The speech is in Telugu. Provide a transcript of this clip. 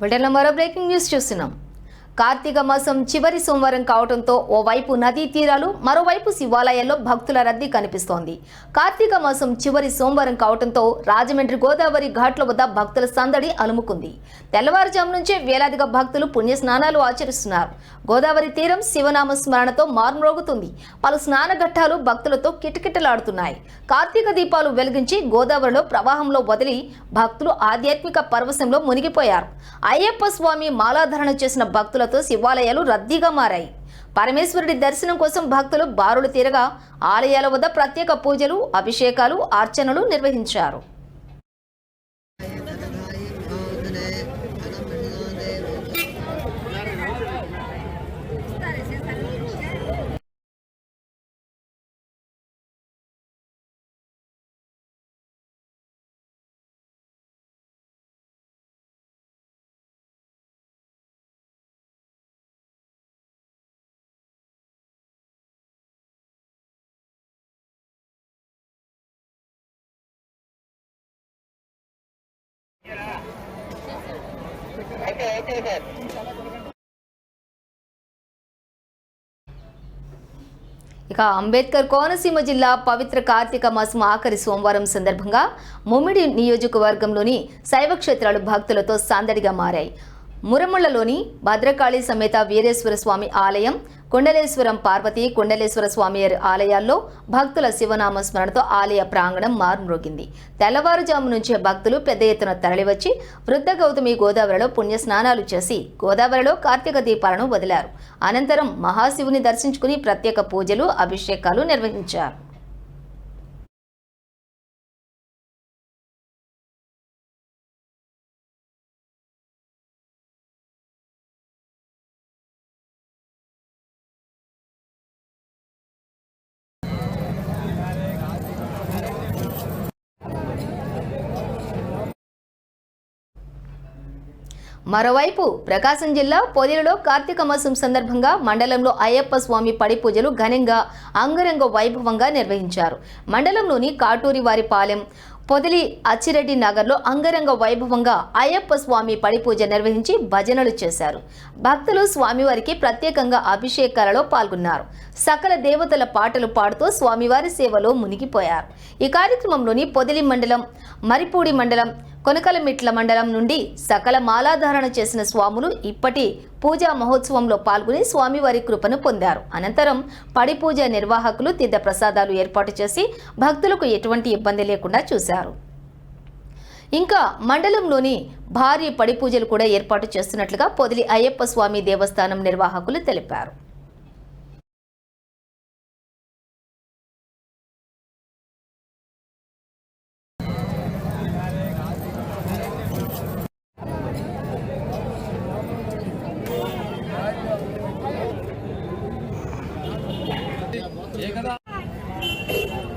బ్రిటన్లో మరో బ్రేకింగ్ న్యూస్ చూస్తున్నాం. కార్తీక మాసం చివరి సోమవారం కావడంతో ఓవైపు నదీ తీరాలు మరోవైపు శివాలయాల్లో భక్తుల రద్దీ కనిపిస్తోంది. కార్తీక మాసం చివరి సోమవారం కావడంతో రాజమండ్రి గోదావరి ఘాట్ల వద్ద భక్తుల సందడి అలుముకుంది. తెల్లవారుజాము నుంచే వేలాదిగా భక్తులు పుణ్య స్నానాలు ఆచరిస్తున్నారు. గోదావరి తీరం శివనామ స్మరణతో మార్మోగుతుంది పలు స్నాన ఘట్టాలు భక్తులతో కిటకిటలాడుతున్నాయి. కార్తీక దీపాలు వెలిగించి గోదావరిలో ప్రవాహంలో వదిలి భక్తులు ఆధ్యాత్మిక పరవశంలో మునిగిపోయారు. అయ్యప్ప స్వామి మాలాధారణ చేసిన భక్తులతో శివాలయాలు రద్దీగా మారాయి. పరమేశ్వరుడి దర్శనం కోసం భక్తులు బారులు తీరగా ఆలయాల వద్ద ప్రత్యేక పూజలు అభిషేకాలు అర్చనలు నిర్వహించారు. ఇక అంబేద్కర్ కోనసీమ జిల్లా పవిత్ర కార్తీక మాసం ఆఖరి సోమవారం సందర్భంగా ముమ్మిడి నియోజకవర్గంలోని శైవ క్షేత్రాలు భక్తులతో సందడిగా మారాయి. మురముళ్ళలోని భద్రకాళి సమేత వీరేశ్వర స్వామి ఆలయం కొండలేశ్వరం పార్వతి కొండలేశ్వర స్వామి ఆలయాల్లో భక్తుల శివనామ స్మరణతో ఆలయ ప్రాంగణం మారుమ్రోగింది. తెల్లవారుజాము నుంచే భక్తులు పెద్ద ఎత్తున తరలివచ్చి వృద్ధ గౌతమి గోదావరిలో పుణ్య స్నానాలు చేసి గోదావరిలో కార్తీక దీపాలను వదిలారు. అనంతరం మహాశివుని దర్శించుకుని ప్రత్యేక పూజలు అభిషేకాలు నిర్వహించారు. మరోవైపు ప్రకాశం జిల్లా పొదిలలో కార్తీక మాసం సందర్భంగా మండలంలో అయ్యప్ప స్వామి పడి పూజలు ఘనంగా అంగరంగ వైభవంగా నిర్వహించారు. మండలంలోని కాటూరి వారి పాలెం పొదిలి అచ్చిరెడ్డి నగర్లో అంగరంగ వైభవంగా అయ్యప్ప స్వామి పడిపూజ నిర్వహించి భజనలు చేశారు. భక్తులు స్వామివారికి ప్రత్యేకంగా అభిషేకాలలో పాల్గొన్నారు. సకల దేవతల పాటలు పాడుతూ స్వామివారి సేవలో మునిగిపోయారు. ఈ కార్యక్రమంలోని పొదిలి మండలం మరిపూడి మండలం కొనకలమిట్ల మండలం నుండి సకల మాలాధారణ చేసిన స్వాములు ఇప్పటి పూజా మహోత్సవంలో పాల్గొని స్వామివారి కృపను పొందారు. అనంతరం పడి పూజ నిర్వాహకులు తీర్థ ప్రసాదాలు ఏర్పాటు చేసి భక్తులకు ఎటువంటి ఇబ్బంది లేకుండా చూశారు. ఇంకా మండలంలోని భారీ పడి పూజలు కూడా ఏర్పాటు చేస్తున్నట్లుగా పొదిలి అయ్యప్ప స్వామి దేవస్థానం నిర్వాహకులు తెలిపారు. 姐个开